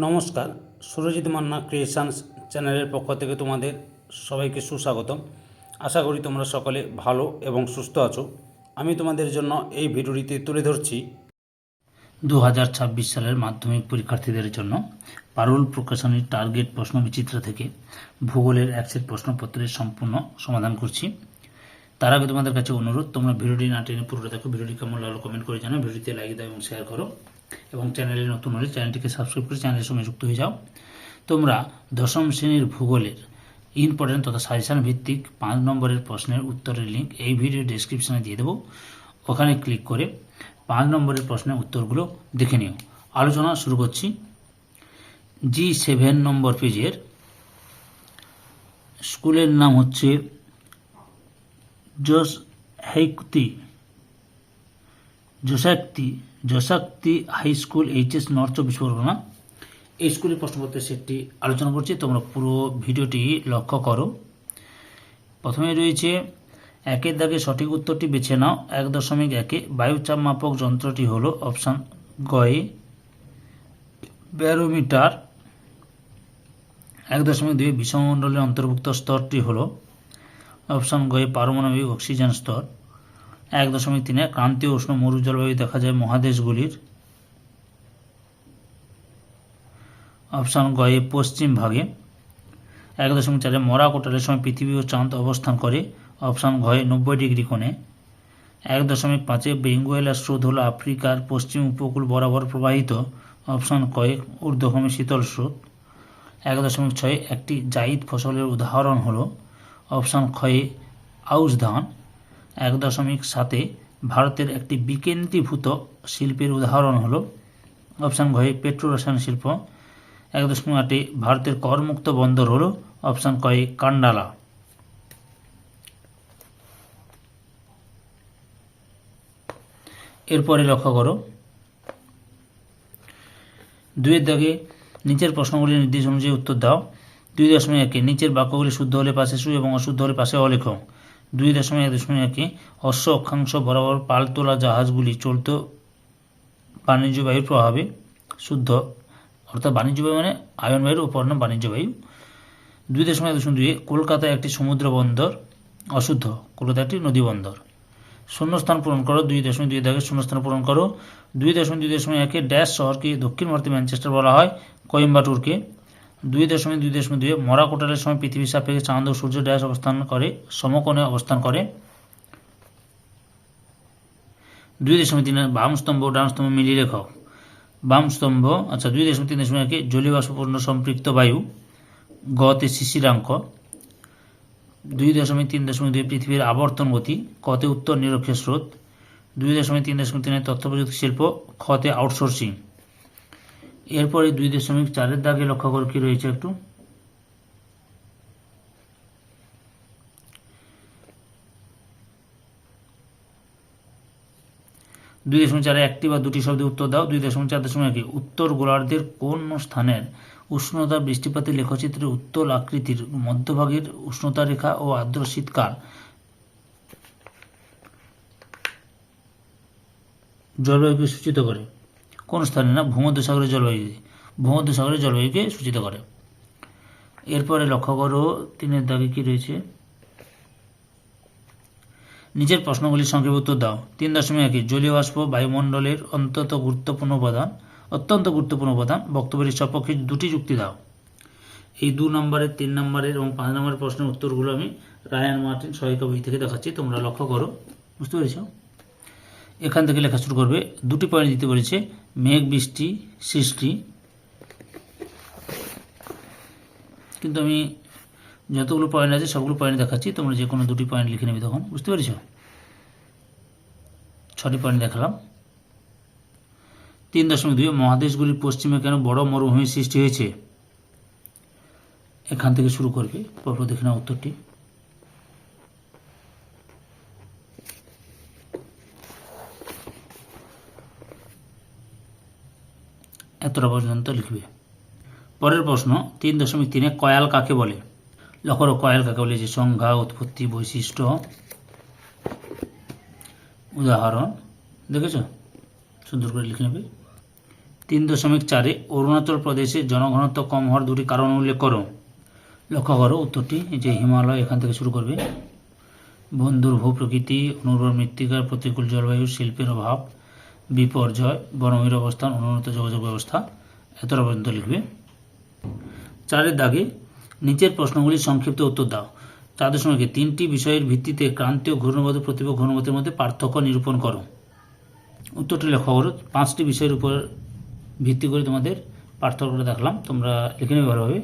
নমস্কার, সুরজিৎ মান্না ক্রিয়েশনস চ্যানেলের পক্ষ থেকে তোমাদের সবাইকে সুস্বাগতম। আশা করি তোমরা সকলে ভালো এবং সুস্থ আছো। আমি তোমাদের জন্য এই ভিডিওটিতে তুলে ধরছি দু হাজার ছাব্বিশ সালের মাধ্যমিক পরীক্ষার্থীদের জন্য পারুল প্রকাশনীর টার্গেট প্রশ্ন বিচিত্র থেকে ভূগোলের সেট প্রশ্নপত্রের সম্পূর্ণ সমাধান করছি। তার আগে তোমাদের কাছে অনুরোধ, তোমরা ভিডিওটি না টেনে পুরোটা দেখো। ভিডিওটি কেমন লাগল কমেন্ট করে জানাও। ভিডিওতে লাইক দাও এবং শেয়ার করো। এবং চ্যানেলে নতুন হলে চ্যানেলটিকে সাবস্ক্রাইব করে চ্যানেলের সঙ্গে যুক্ত হয়ে যাও। তোমরা দশম শ্রেণির ভূগোলের ইম্পর্টেন্ট তথা সাজেশন ভিত্তিক পাঁচ নম্বরের প্রশ্নের উত্তরের লিঙ্ক এই ভিডিও ডেসক্রিপশনে দিয়ে দেবো। ওখানে ক্লিক করে পাঁচ নম্বরের প্রশ্নের উত্তরগুলো দেখে নিও। আলোচনা শুরু করছি। জি সেভেন নম্বর পেজের স্কুলের নাম হচ্ছে জোস হেইকুতি, জোসাক্তি জোসাক্তি হাই স্কুল, এইচএস নর্থ চব্বিশ পরগনা। এই স্কুলের প্রশ্নপত্রের সেটটি আলোচনা করছি। তোমরা পুরো ভিডিওটি লক্ষ্য করো। প্রথমে রয়েছে, একের দাগে সঠিক উত্তরটি বেছে নাও। এক দশমিক একে, বায়ুচাপ মাপক যন্ত্রটি হলো অপশান গয়ে ব্যারোমিটার। এক দশমিক দুই বিষমণ্ডলের অন্তর্ভুক্ত স্তরটি হলো অপশান গয়ে পারমাণবিক অক্সিজেন স্তর। এক দশমিক তিনে ক্রান্তীয় উষ্ণ মরু জলবায়ু দেখা যায় মহাদেশগুলির। অপশান গয়ে পশ্চিম ভাগে। এক দশমিক চারে মরা কোটালের সময় পৃথিবী ও চাঁদ অবস্থান করে। অপশান ঘয়ে নব্বই ডিগ্রি কোণে। এক দশমিক পাঁচে বেঙ্গুয়েলা স্রোত হল আফ্রিকার পশ্চিম উপকূল বরাবর প্রবাহিত। অপশান কয়েক ঊর্ধ্বভূমি শীতল স্রোত। এক দশমিক ছয়ে একটি জাইদ ফসলের উদাহরণ হল। অপশান ক্ষয়ে আউশ ধান। এক দশমিক সাতে ভারতের একটি বিকেন্দ্রীভূত শিল্পের উদাহরণ হল অপশান ঘয়ে পেট্রো রসায়ন শিল্প, এক দশমিক আটে ভারতের করমুক্ত বন্দর হল অপশান কয়ে কান্ডালা। এরপরে লক্ষ্য করো, দুইয়ের দাগে নিচের প্রশ্নগুলি নির্দেশ অনুযায়ী উত্তর দাও। দুই দশমিক একে নিচের বাক্যগুলি শুদ্ধ হলে পাশে শু এবং অশুদ্ধ হলে পাশে অলেখ। দুই দশমিক এক দশমিক একে অশ্ব অক্ষাংশ বরাবর পাল তোলা জাহাজগুলি চলত বাণিজ্য বায়ুর প্রভাবে শুদ্ধ, অর্থাৎ বাণিজ্য বায়ু মানে আয়ন বায়ুর উপর নাম বাণিজ্য বায়ু। দুই দশমিক এক দশমিক দুই কলকাতায় একটি সমুদ্র বন্দর অশুদ্ধ কলকাতা একটি নদী বন্দর। শূন্যস্থান পূরণ করো, দুই দশমিক দুই দাগে শূন্যস্থান পূরণ করো। দুই দশমিক দুই দশমিক একে ড্যাশ শহরকে দক্ষিণ ভারতে ম্যানচেস্টার বলা হয় কোয়েম্বাটুরকে দুই দশমিক দুই দশমিক দুই মরা কোটালের সময় পৃথিবীর সাপেক্ষে চাঁদ ও সূর্য ড্যাশ অবস্থান করে, সমকোণে অবস্থান করে। দুই দশমিক তিন বাম স্তম্ভ ডান স্তম্ভ মিলিয়ে লেখাও। বাম স্তম্ভ আচ্ছা দুই দশমিক তিন দশমিক একে জলীয় সম্পৃক্ত বায়ু, গতে শিশিরাঙ্ক। দুই দশমিক তিন দশমিক দুই পৃথিবীর আবর্তন গতি, কতে উত্তর নিরক্ষের স্রোত। দুই দশমিক তিন দশমিক তিনের তথ্য প্রযুক্তি শিল্প খতে আউটসোর্সিং। এরপরে দুই দশমিক চারের দাগে লক্ষ্য করে কি রয়েছে একটু। দুই দশমিক চারে একটি বা দুটি শব্দে উত্তর দাও। দুই দশমিক চার দশমিক উত্তর গোলার্ধের কোন স্থানের উষ্ণতা বৃষ্টিপাতের লেখচিত্রে উত্তল আকৃতির মধ্যভাগের উষ্ণতা রেখা ও আর্দ্র শীতকাল জলবায়ুকে সূচিত করে। কোন স্থানে না ভূমধ্যসাগরের জলবায়ু ভূমধ্যসাগরের জলবায়ুকে সূচিত করে। এরপরে লক্ষ্য করো, তিনের দাগে কি রয়েছে? নিচের প্রশ্নগুলির সংক্ষেপে উত্তর দাও। তিন দশমিক একে, জলীয় বাষ্প বায়ুমণ্ডলের অত্যন্ত গুরুত্বপূর্ণ উপাদান, অত্যন্ত গুরুত্বপূর্ণ উপাদান, বক্তব্যের সপক্ষে দুটি যুক্তি দাও। এই দু নম্বরের, তিন নম্বরের এবং পাঁচ নম্বরের প্রশ্নের উত্তরগুলো আমি রায়ান মার্টিন সহায়িকা বই থেকে দেখাচ্ছি, তোমরা লক্ষ্য করো। বুঝতে পেরেছ? এখান থেকে লেখা শুরু করবে, দুটি পয়েন্ট দিতে বলেছে মেঘ, বৃষ্টি, সৃষ্টি। কিন্তু আমি যতগুলো পয়েন্ট আছে, সবগুলো পয়েন্ট দেখাচ্ছি। তোমরা যে কোনো দুটি পয়েন্ট লিখে নেবে তখন। বুঝতে পেরেছ? ছটি পয়েন্ট দেখালাম। তিন দশমিক দুই মহাদেশগুলির পশ্চিমে কেন বড় মরুভূমির সৃষ্টি হয়েছে? এখান থেকে শুরু করবে। পরপর দেখে উত্তরটি। এতটা পর্যন্ত লিখবে। পরের প্রশ্ন, তিন দশমিক তিনে কয়াল কাকে বলে? লক্ষ্য করো, কয়াল কাকে বলে? যে সংজ্ঞা, উৎপত্তি, বৈশিষ্ট্য। উদাহরণ, দেখেছ? সুন্দর করে লিখে নেবে। তিন দশমিক চারে অরুণাচল প্রদেশে জনঘনত্ব কম হওয়ার দুটি কারণ উল্লেখ করো। লক্ষ্য করো, উত্তরটি যে হিমালয় এখান থেকে শুরু করবে। বন্ধুর ভূ প্রকৃতি অনুর্বর মৃত্তিকার প্রতিকূল জলবায়ু, শিল্পের অভাব। বিপর্যয় বনভূমির অবস্থান অনুন্নত যোগাযোগ ব্যবস্থা এতটা পর্যন্ত লিখবে। চারের দাগে নিচের প্রশ্নগুলির সংক্ষিপ্ত উত্তর দাও। চার দশমিক তিনটি বিষয়ের ভিত্তিতে ক্রান্তীয় ঘূর্ণবাদ প্রতিভ ঘূর্ণবাদের মধ্যে পার্থক্য নিরূপণ করো। উত্তরটি লেখা করো পাঁচটি বিষয়ের উপর ভিত্তি করে তোমাদের পার্থক্যটা দেখলাম। তোমরা লিখে নেবে ভালোভাবে।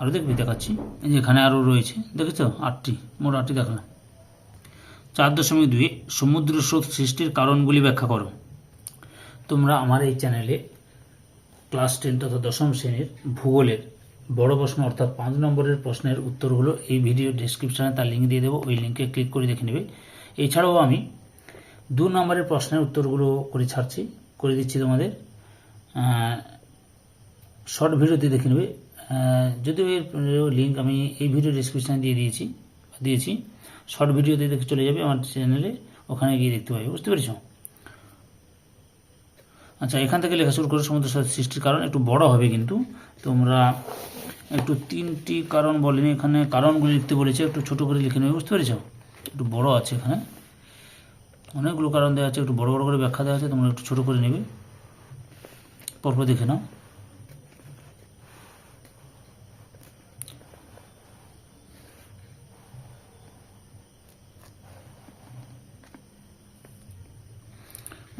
আরও দেখবি, দেখাচ্ছি। এই যে এখানে আরও রয়েছে, দেখেছ? আটটি, মোট আটটি দেখলাম। চার দশমিক দুই, সমুদ্র স্রোত সৃষ্টির কারণগুলি ব্যাখ্যা করো। তোমরা আমার এই চ্যানেলে ক্লাস টেন তথা দশম শ্রেণির ভূগোলের বড় প্রশ্ন অর্থাৎ পাঁচ নম্বরের প্রশ্নের উত্তরগুলো এই ভিডিও ডেসক্রিপশানে তার লিঙ্ক দিয়ে দেবো, ওই লিঙ্কে ক্লিক করে দেখে নেবে। এছাড়াও আমি দু নম্বরের প্রশ্নের উত্তরগুলো করে ছাড়ছি, করে দিচ্ছি তোমাদের। শর্ট ভিডিওতে দেখে নেবে। যদিও লিঙ্ক আমি এই ভিডিও ডেসক্রিপশানে দিয়ে দিয়েছি দিয়েছি। শর্ট ভিডিওতে দেখে চলে যাবে আমার চ্যানেলে ওখানে গিয়ে দেখতে পাবে, বুঝতে পেরেছ? আচ্ছা এখান থেকে লেখা শুরু করে, সমুদ্র সৃষ্টির কারণ একটু বড় হবে কিন্তু। তোমরা একটু তিনটি কারণ বলেনি, এখানে কারণগুলি লিখতে বলেছে, একটু ছোট করে লিখে নেবে, বুঝতে পেরেছ? একটু বড় আছে এখানে। অনেকগুলো কারণ দেওয়া আছে, একটু বড় বড় করে ব্যাখ্যা দেওয়া আছে, তোমরা একটু ছোট করে নেবে। পরপর দেখে নাও।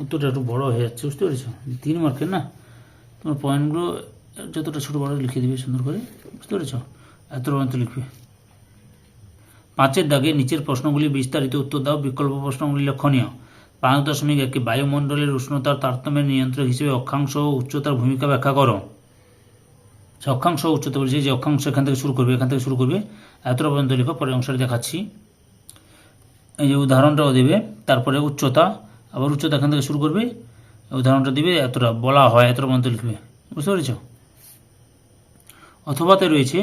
উত্তরটা একটু বড় হয়ে যাচ্ছে, বুঝতে পেরেছ? তিন মার্কের না? তোমার পয়েন্টগুলো যতটা ছোটো বড় লিখে দিবে সুন্দর করে, বুঝতে পেরেছ? এত পর্যন্ত লিখবে। পাঁচের দাগে নিচের প্রশ্নগুলি বিস্তারিত উত্তর দাও, বিকল্প প্রশ্নগুলি লক্ষণীয়। পাঁচ দশমিক একে বায়ুমণ্ডলের উষ্ণতার তারতম্যের নিয়ন্ত্রক হিসেবে অক্ষাংশ ও উচ্চতার ভূমিকা ব্যাখ্যা করো। অক্ষাংশ উচ্চতা বলছে যে অক্ষাংশ এখান থেকে শুরু করবে, এখান থেকে শুরু করবে। এতটা পর্যন্ত লিখো পরে অংশটা দেখাচ্ছি। এই যে উদাহরণটাও দেবে, তারপরে উচ্চতা আবার উচ্চতা এখান থেকে শুরু করবে উদাহরণটা দিবে এতটা বলা হয়, এতটা পর্যন্ত লিখবে। বুঝতে পেরেছ? অথবাতে রয়েছে,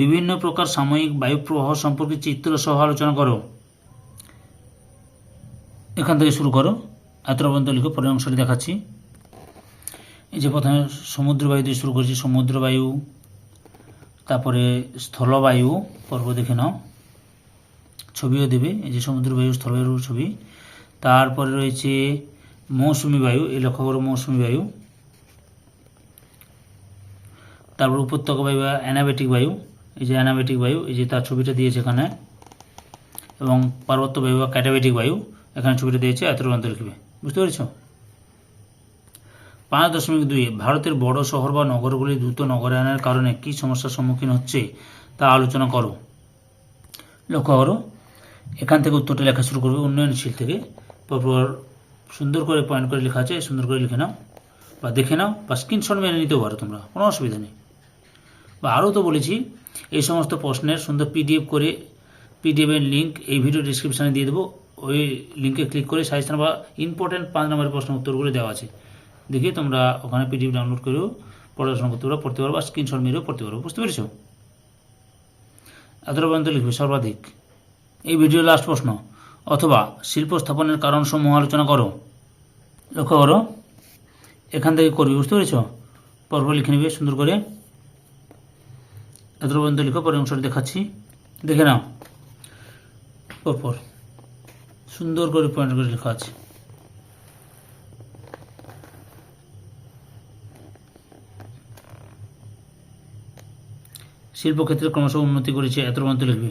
বিভিন্ন প্রকার সাময়িক বায়ু প্রবাহ সম্পর্কে চিত্র সহ আলোচনা করো। এখান থেকে শুরু করো, এতটা পর্যন্ত লিখো, পরের অংশটি দেখাচ্ছি। এই যে প্রথমে সমুদ্র বায়ু দিয়ে শুরু করেছি সমুদ্রবায়ু তারপরে স্থলবায়ু পর্ব দেখে নাও। ছবিও দেবে, এই যে সমুদ্র বায়ু স্থলবায়ুর ছবি। তারপরে রয়েছে মৌসুমি বায়ু, এই লক্ষ্য করো মৌসুমি বায়ু। তারপর উপত্যকা বায়ু বা অ্যানাবেটিক বায়ু, এই যে অ্যানাবেটিক বায়ু, এই যে তার ছবিটা দিয়েছে এখানে। এবং পার্বত্য বায়ু বা ক্যাটাবেটিক বায়ু, এখানে ছবিটা দিয়েছে এত রূপান্ত লিখবে বুঝতে পেরেছ? পাঁচ দশমিক দুই, ভারতের বড় শহর বা নগরগুলি দ্রুত নগরায়নের কারণে কী সমস্যার সম্মুখীন হচ্ছে, তা আলোচনা করো। লক্ষ্য করো, এখান থেকে উত্তরটা লেখা শুরু করবে উন্নয়নশীল থেকে। পরপর সুন্দর করে পয়েন্ট করে লেখা আছে, সুন্দর করে লিখে নাও বা দেখে নাও বা স্ক্রিনশট মেনে নিতেও পারো তোমরা, কোনো অসুবিধা নেই। বা আরও তো বলেছি, এই সমস্ত প্রশ্নের সুন্দর পিডিএফ করে পিডিএফের লিঙ্ক এই ভিডিও ডিসক্রিপশানে দিয়ে দেবো। ওই লিঙ্কে ক্লিক করে সাজেশন বা ইম্পর্টেন্ট পাঁচ নম্বরের প্রশ্ন উত্তরগুলো দেওয়া আছে। দেখে তোমরা ওখানে পিডিএফ ডাউনলোড করেও পড়াশোনা করতে পারো, পড়তে পারো বা স্ক্রিনশট মেরেও পড়তে পারো, বুঝতে পেরেছ? এতটা পর্যন্ত লিখবে সর্বাধিক। এই ভিডিও লাস্ট প্রশ্ন অথবা শিল্প স্থাপনের কারণসমূহ আলোচনা করো। লক্ষ্য করো। এখান থেকে করবি, বুঝতে পেরেছ? পরপর লিখে নেবে, সুন্দর করে। এতটা পর্যন্ত লিখো পরে অংশটি দেখাচ্ছি। দেখে নাও। পরপর। সুন্দর করে পয়েন্ট করে লেখা আছে। শিল্পক্ষেত্রে ক্রমশ উন্নতি করেছে এত পর্যন্ত লিখবে।